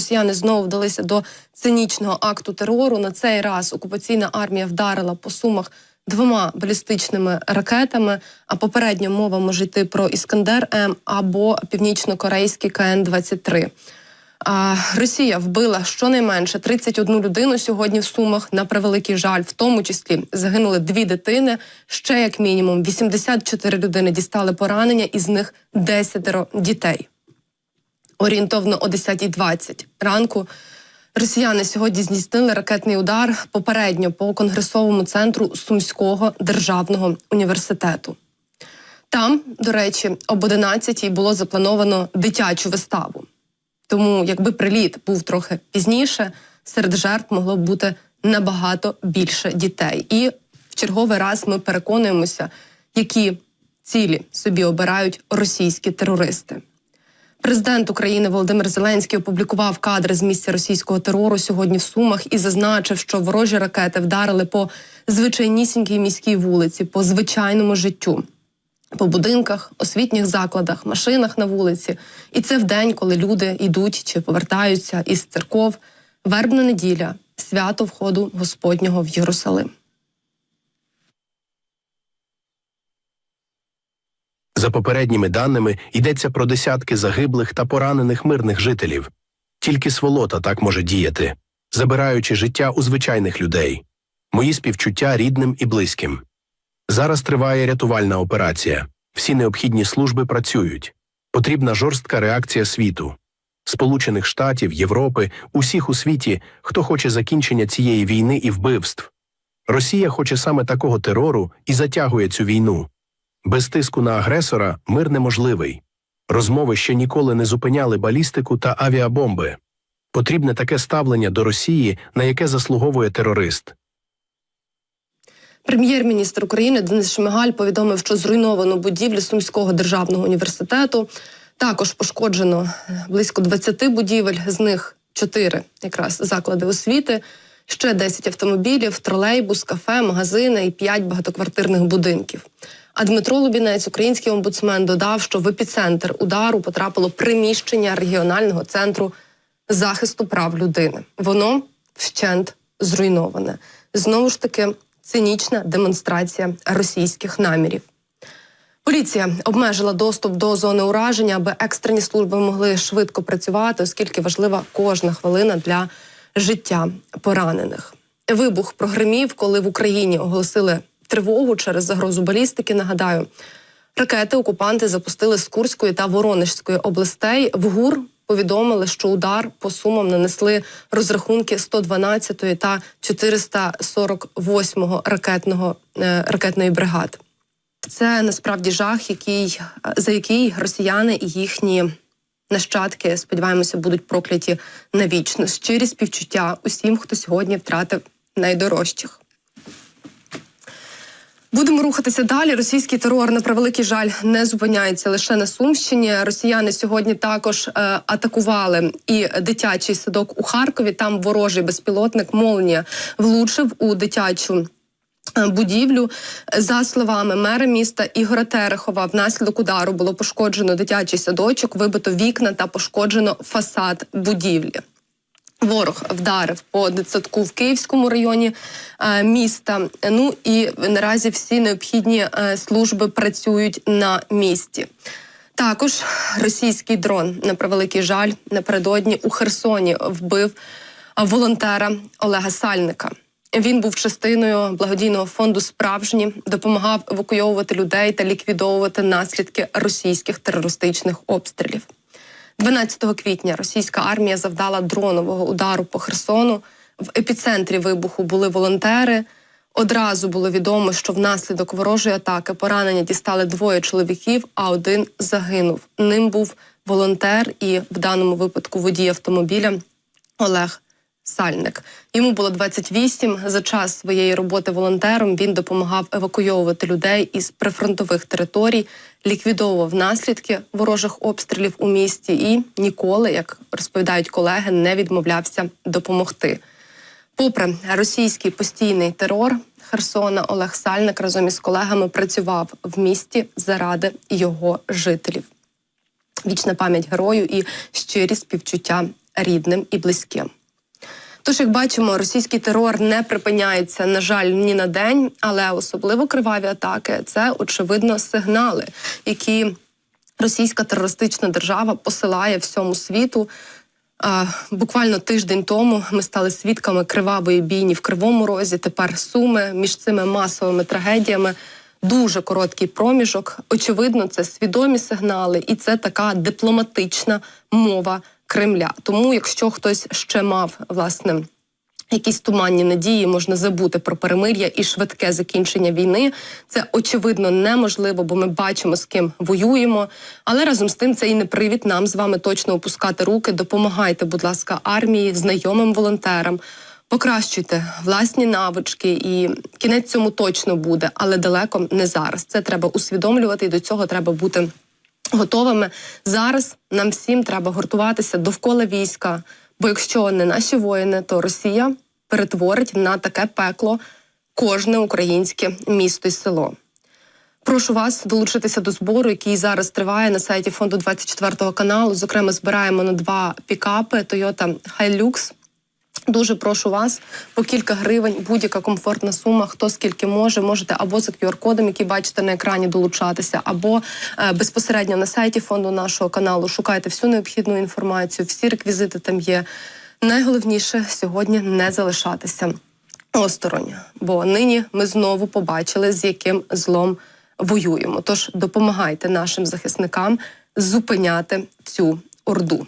росіяни знову вдалися до цинічного акту терору. На цей раз окупаційна армія вдарила по сумах двома балістичними ракетами. А попередньо мова може йти про Іскандер М або північно-корейський КН 23 а, Росія вбила щонайменше 31 людину сьогодні в Сумах. На превеликий жаль, в тому числі загинули дві дитини. Ще як мінімум 84 людини дістали поранення, із них 10 дітей. Орієнтовно о 10.20 ранку. Росіяни сьогодні здійснили ракетний удар попередньо по конгресовому центру Сумського державного університету. Там, до речі, об 11 було заплановано дитячу виставу. Тому, якби приліт був трохи пізніше, серед жертв могло б бути набагато більше дітей. І в черговий раз ми переконуємося, які цілі собі обирають російські терористи. Президент України Володимир Зеленський опублікував кадри з місця російського терору сьогодні в Сумах і зазначив, що ворожі ракети вдарили по звичайнісінькій міській вулиці, по звичайному життю по будинках, освітніх закладах, машинах на вулиці. І це в день, коли люди йдуть чи повертаються із церков. Вербна неділя, свято входу Господнього в Єрусалим. За попередніми даними йдеться про десятки загиблих та поранених мирних жителів. Тільки сволота так може діяти, забираючи життя у звичайних людей. Мої співчуття рідним і близьким. Зараз триває рятувальна операція. Всі необхідні служби працюють. Потрібна жорстка реакція світу, Сполучених Штатів, Європи, усіх у світі, хто хоче закінчення цієї війни і вбивств. Росія хоче саме такого терору і затягує цю війну. Без тиску на агресора мир неможливий. Розмови ще ніколи не зупиняли балістику та авіабомби. Потрібне таке ставлення до Росії, на яке заслуговує терорист. Прем'єр-міністр України Денис Шмигаль повідомив, що зруйновано будівлі Сумського державного університету. Також пошкоджено близько 20 будівель, з них 4 якраз заклади освіти, ще 10 автомобілів, тролейбус, кафе, магазини і 5 багатоквартирних будинків. А Дмитро Лубінець, український омбудсмен, додав, що в епіцентр удару потрапило приміщення регіонального центру захисту прав людини. Воно вщент зруйноване. Знову ж таки цинічна демонстрація російських намірів. Поліція обмежила доступ до зони ураження, аби екстрені служби могли швидко працювати, оскільки важлива кожна хвилина для життя поранених. Вибух прогримів, коли в Україні оголосили тривогу через загрозу балістики. Нагадаю, ракети окупанти запустили з Курської та Воронежської областей. В ГУР повідомили, що удар по сумам нанесли розрахунки 112-ї та 448-го ракетного е, ракетної бригади. Це насправді жах, який за який росіяни і їхні нащадки сподіваємося будуть прокляті навічно. Щирі співчуття усім, хто сьогодні втратив найдорожчих. Будемо рухатися далі. Російський терор на превеликий жаль не зупиняється лише на Сумщині. Росіяни сьогодні також е, атакували і дитячий садок у Харкові. Там ворожий безпілотник Молнія влучив у дитячу. Е, будівлю за словами мера міста Ігора Терехова, внаслідок удару було пошкоджено дитячий садочок, вибито вікна та пошкоджено фасад будівлі. Ворог вдарив по дитсадку в Київському районі е, міста. Ну і наразі всі необхідні е, служби працюють на місці. Також російський дрон на превеликий жаль напередодні у Херсоні вбив волонтера Олега Сальника. Він був частиною благодійного фонду Справжні допомагав евакуйовувати людей та ліквідовувати наслідки російських терористичних обстрілів. 12 квітня російська армія завдала дронового удару по Херсону. В епіцентрі вибуху були волонтери. Одразу було відомо, що внаслідок ворожої атаки поранення дістали двоє чоловіків, а один загинув. Ним був волонтер і в даному випадку водій автомобіля Олег Сальник. Йому було 28. За час своєї роботи волонтером він допомагав евакуйовувати людей із прифронтових територій, ліквідовував наслідки ворожих обстрілів у місті і ніколи, як розповідають колеги, не відмовлявся допомогти. Попри російський постійний терор Херсона, Олег Сальник разом із колегами працював в місті заради його жителів. Вічна пам'ять герою і щирі співчуття рідним і близьким. Тож, як бачимо, російський терор не припиняється, на жаль, ні на день, але особливо криваві атаки це очевидно сигнали, які російська терористична держава посилає всьому світу. Буквально тиждень тому ми стали свідками кривавої бійні в Кривому Розі. Тепер суми між цими масовими трагедіями. Дуже короткий проміжок. Очевидно, це свідомі сигнали, і це така дипломатична мова Кремля. Тому, якщо хтось ще мав власне якісь туманні надії, можна забути про перемир'я і швидке закінчення війни. Це очевидно неможливо, бо ми бачимо, з ким воюємо. Але разом з тим це і не привід нам з вами точно опускати руки. Допомагайте, будь ласка, армії, знайомим волонтерам. Покращуйте власні навички, і кінець цьому точно буде, але далеко не зараз. Це треба усвідомлювати, і до цього треба бути готовими. Зараз нам всім треба гуртуватися довкола війська. Бо якщо не наші воїни, то Росія перетворить на таке пекло кожне українське місто і село. Прошу вас долучитися до збору, який зараз триває на сайті фонду 24 каналу. Зокрема, збираємо на два пікапи Toyota Hilux. Дуже прошу вас по кілька гривень, будь-яка комфортна сума. Хто скільки може, можете або за QR-кодом, який бачите на екрані, долучатися, або е, безпосередньо на сайті фонду нашого каналу. Шукайте всю необхідну інформацію, всі реквізити там є. Найголовніше сьогодні не залишатися осторонь, бо нині ми знову побачили, з яким злом воюємо. Тож допомагайте нашим захисникам зупиняти цю орду.